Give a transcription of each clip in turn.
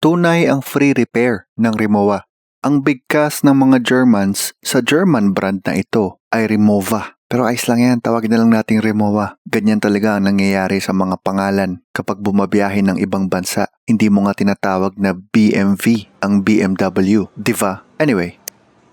Tunay ang free repair ng Rimowa. Ang bigkas ng mga Germans sa German brand na ito ay Remova. Pero ayos lang yan, tawagin na lang nating Rimowa. Ganyan talaga ang nangyayari sa mga pangalan kapag bumabiyahe ng ibang bansa. Hindi mo nga tinatawag na BMV ang BMW, di ba? Anyway,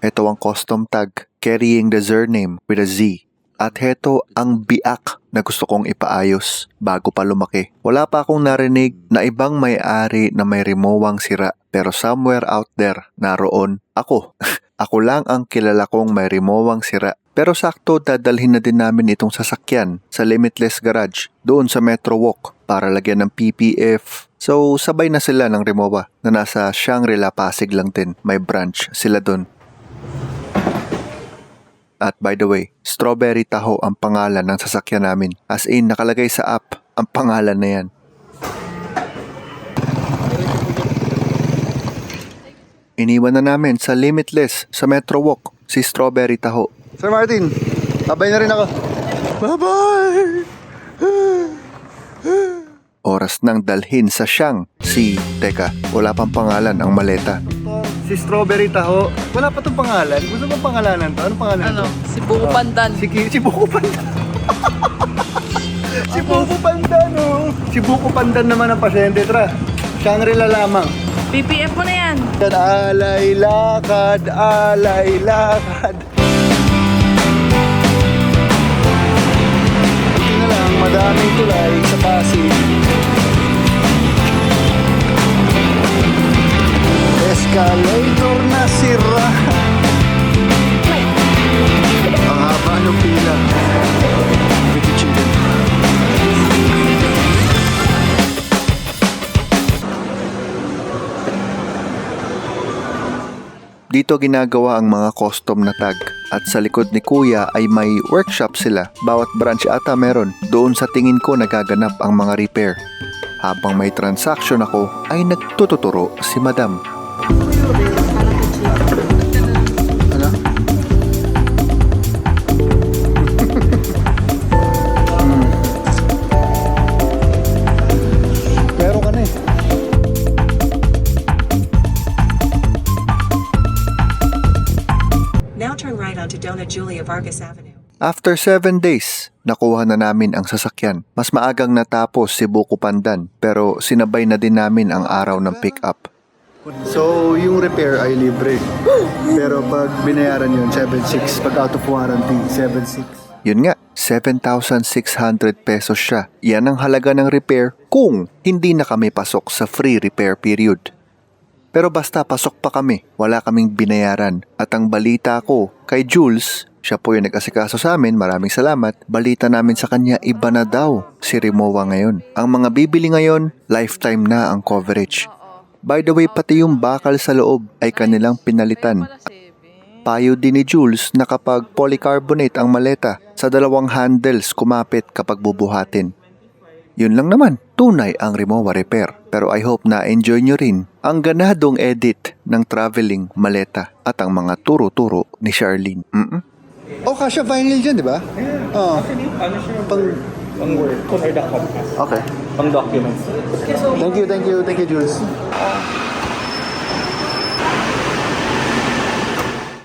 ito ang custom tag carrying the surname with a Z. At heto ang biak na gusto kong ipaayos bago pa lumaki. Wala pa akong narinig na ibang may-ari na may remowang sira pero somewhere out there naroon ako. ako lang ang kilala kong may remowang sira. Pero sakto dadalhin na din namin itong sasakyan sa Limitless Garage doon sa Metro Walk para lagyan ng PPF. So sabay na sila ng Remova na nasa Shangri-La Pasig lang din. May branch sila doon. At by the way, Strawberry Taho ang pangalan ng sasakyan namin. As in, nakalagay sa app ang pangalan na yan. Iniwan na namin sa Limitless sa Metro Walk si Strawberry Taho. Sir Martin, abay na rin ako. Bye-bye! Oras nang dalhin sa siyang si... Teka, wala pang pangalan ang maleta. Si Strawberry Taho. Wala pa itong pangalan. Gusto mo pangalanan to? Anong pangalan Ano? Si Buko Pandan. Si, Ki- si Buko Pandan. si Buko Pandan, oh. Si Buko Pandan naman ang pasyente, tra. Shangri-La lamang. PPF mo na yan. Yan, alay lakad, alay lakad. Buti na lang, madaming tulay Dito ginagawa ang mga custom na tag at sa likod ni kuya ay may workshop sila. Bawat branch ata meron. Doon sa tingin ko nagaganap ang mga repair. Habang may transaction ako ay nagtututuro si madam. Onto Dona Julia Vargas Avenue. After 7 days, nakuha na namin ang sasakyan. Mas maagang natapos si Buko Pandan pero sinabay na din namin ang araw ng pick-up. So, yung repair ay libre. Pero pag binayaran yun, 7.6. Pag out of warranty, 7.6. Yun nga, 7,600 pesos siya. Yan ang halaga ng repair kung hindi na kami pasok sa free repair period. Pero basta pasok pa kami, wala kaming binayaran. At ang balita ko kay Jules, siya po yung nag-asikaso sa amin, maraming salamat. Balita namin sa kanya, iba na daw si Rimowa ngayon. Ang mga bibili ngayon, lifetime na ang coverage. By the way, pati yung bakal sa loob ay kanilang pinalitan. Payo din ni Jules na kapag polycarbonate ang maleta, sa dalawang handles kumapit kapag bubuhatin. Yun lang naman, tunay ang Rimowa Repair. Pero I hope na enjoy nyo rin ang ganadong edit ng traveling maleta at ang mga turo-turo ni Charlene. Mm-mm. Oh, kasya vinyl dyan, di ba? Oo. Ano siya? Pang... Pang word for the compass. Okay. Pang documents. Thank you, thank you, thank you, Jules.